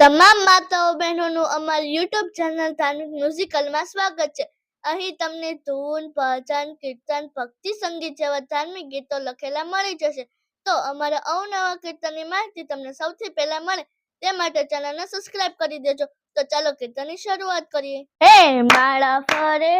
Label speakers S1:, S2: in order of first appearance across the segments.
S1: તમામ માતાઓ બહેનોનું અમારી યુટ્યુબ ચેનલ ધાર્મિક મ્યુઝિકલમાં સ્વાગત છે. અહીં તમને ધૂન, ભજન, કીર્તન, ભક્તિ, સંગીત જેવા ધાર્મિક ગીતો લખેલા મળી જશે. તો અમારા અવનવા કીર્તનની માહિતી તમને સૌથી પહેલા મળે તે માટે ચેનલને સબસ્ક્રાઇબ કરી દેજો. તો ચાલો કીર્તનની શરૂઆત કરીએ. હે માળા ફરે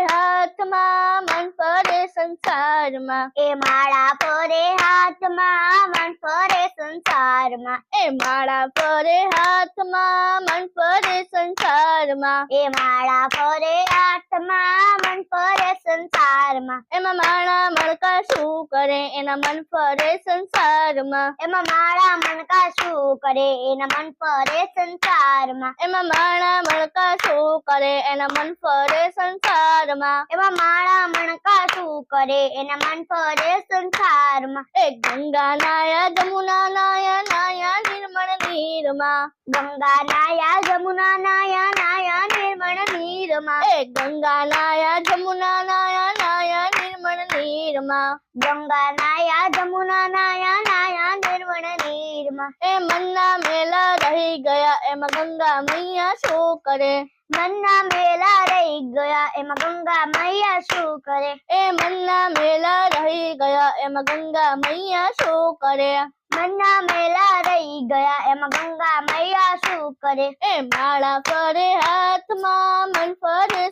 S1: હાથમાં મન ફરે સંસારમાં.
S2: એ માળા ફરે હાથમાં મન ફરે સંસારમાં.
S1: એ માળા ફરે હાથમાં મન ફરે સંસારમાં.
S2: એ માળા ફરે હાથમાં મન ફરે સંસારમાં.
S1: એમાં માળા મણકા શું કરે? એના મન ફરે સંસારમાં.
S2: એમાં માળા મણકા શું કરે? એના મન ફરે સંસારમાં.
S1: એમાં માળા મણકા શું કરે, એના મન ફરે સંસારમાં.
S2: એવા માળા મણકા શું કરે, એના મન ફરે સંસારમાં.
S1: એ ગંગા નાયા જમુના નાયા નાયા નિર્મળ નીરમાં.
S2: ગંગા નાયા જમુના નાયા નાયા નિર્મળ નીરમાં.
S1: એ ગંગા નાયા જમુના નાયા નાયા નિર્મળ નીરમાં.
S2: ગંગા નાયા જમુના નાયા નાયા નિર્મળ નીરમાં.
S1: એ મનના મેલા રહી ગયા, એમાં ગંગા મૈયા શું કરે?
S2: મનના મેલા રહી ગયા એમાં ગંગા મૈયા શું કરે?
S1: એ મનના મેલા રહી ગયા એમાં ગંગા મૈયા શું કરે?
S2: મનના મેલા રહી ગયા એમાં ગંગા મૈયા શું કરે?
S1: એ માળા ફરે હાથમાં મન ફરે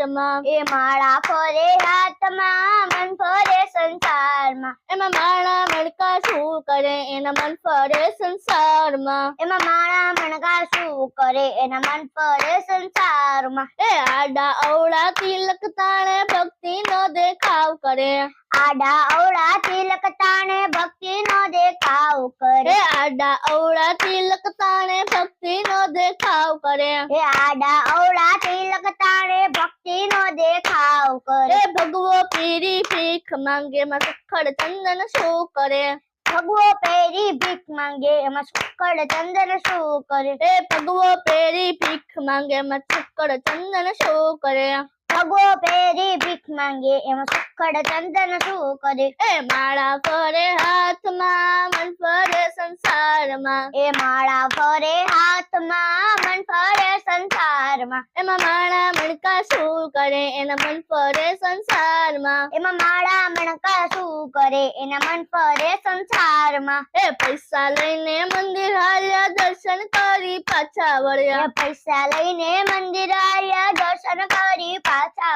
S1: સંસારમાં
S2: એ માળા ફરે હાથમાં, મન ફરે સંસારમાં.
S1: એમાં માળા મણકા શું કરે, એના મન ફરે સંસારમાં.
S2: એમાં માળા મણકા શું કરે, એના મન ફરે સંસારમાં.
S1: એ આડા અવળા તિલક તાણે ભક્તિ નો દેખાવ કરે.
S2: આડા અવળા તિલક તાણે ભક્તિ નો દેખાવ કરે.
S1: આડા અવળા તિલક તાણે ભક્તિ નો દેખાવ કરે.
S2: એ આડા અવળા નો દેખાવ કરે.
S1: ભગવો પીરી ભીખ માંગે માં સુખડ ચંદન શું કરે?
S2: ભગવો પેરી ભીખ માંગે એમાં સુકડ ચંદન શું કરે?
S1: એ ભગવો પેરી ભીખ માંગે એમાં સુખડ ચંદન શું કરે?
S2: ભગવો પેરી ભીખ માંગે, એમાં સુખડ ચંદન શું કરે?
S1: એ માળા ફરે હાથમાં, મન ફરે સંસારમાં.
S2: એ માળા ફરે હાથમાં, મન ફરે સંસારમાં.
S1: એમાં માળા મણકા શું કરે? એના મન ફરે સંસારમાં.
S2: એમાં માળા મણકા શું કરે? એના મન ફરે સંસારમાં.
S1: એ પૈસા લઈને મંદિર હાલ્યા, દર્શન કરી પાછા વળ્યા.
S2: પૈસા લઈને મંદિર હાલ્યા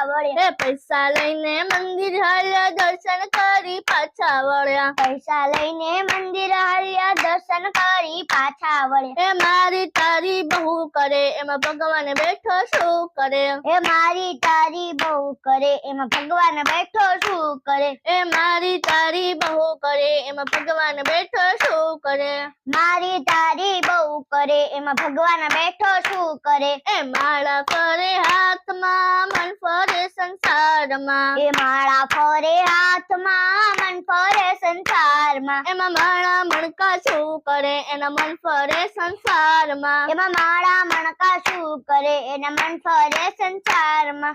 S2: વળ્યા.
S1: પૈસા લઈને મંદિર હાલ્યા દર્શન કરી પાછા વળ્યા.
S2: પૈસા લઈને મંદિર હાલ્યા દર્શન કરી પાછા વળ્યા.
S1: એ મારી તારી બહુ કરે એમાં ભગવાન બેઠો શું કરે?
S2: એ મારી તારી બહુ કરે એમાં ભગવાન બેઠો શું કરે?
S1: એ મારી તારી બહુ કરે એમાં ભગવાન બેઠો શું કરે?
S2: મારી તારી બહુ કરે એમાં ભગવાન બેઠો શું કરે?
S1: એ માળા કરે હાથમાં મન ફરે સંસારમાં.
S2: એ માળા ફરે હાથમાં મન ફરે સંસારમાં.
S1: એમાં માળા મણકા શું કરે? એના મન ફરે સંસારમાં.
S2: એમાં માળા મણકા શું કરે? એના મન ફરે સંસારમાં.